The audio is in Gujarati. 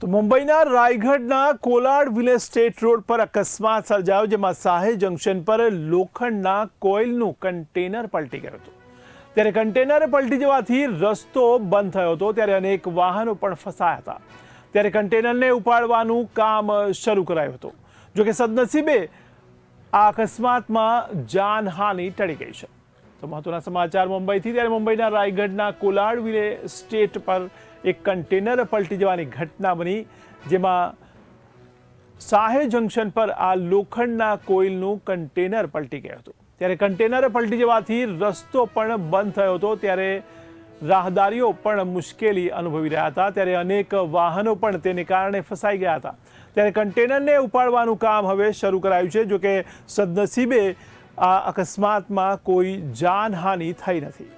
તો મુંબઈના રાયગઢના કોલાડ વિલેજ સ્ટેટ રોડ પર અકસ્માત સર્જાયો, જેમાં સાહે જંકશન પર લોખંડના કોઇલનું કન્ટેનર પલટી ગયું હતું. ત્યારે કન્ટેનર પલટી જવાથી રસ્તો બંધ થયો હતો, ત્યારે અનેક વાહનો પણ ફસાયા હતા. ત્યારે કન્ટેનરને ઉપાડવાનું કામ શરૂ કરાયું હતું. જોકે સદનસીબે આ અકસ્માતમાં જાનહાનિ ટળી ગઈ છે. મહત્વના સમાચાર મુંબઈથી. ત્યારે મુંબઈના રાયગઢના કોલાડ વિલે સ્ટેટ પર એક કન્ટેનર પલટી જવાની ઘટના બની, જેમાં સાહે જંકશન પર આ લોખંડના કોઇલનું કન્ટેનર પલટી ગયું હતું. ત્યારે કન્ટેનર પલટી જવાથી રસ્તો પણ બંધ થયો હતો. ત્યારે રાહદારીઓ પણ મુશ્કેલી અનુભવી રહ્યા હતા. ત્યારે અનેક વાહનો પણ તેને કારણે ફસાઈ ગયા હતા. ત્યારે કન્ટેનરને ઉપાડવાનું કામ હવે શરૂ કરાયું છે. જોકે સદનસીબે આ અકસ્માતમાં કોઈ જાનહાનિ થઈ નથી.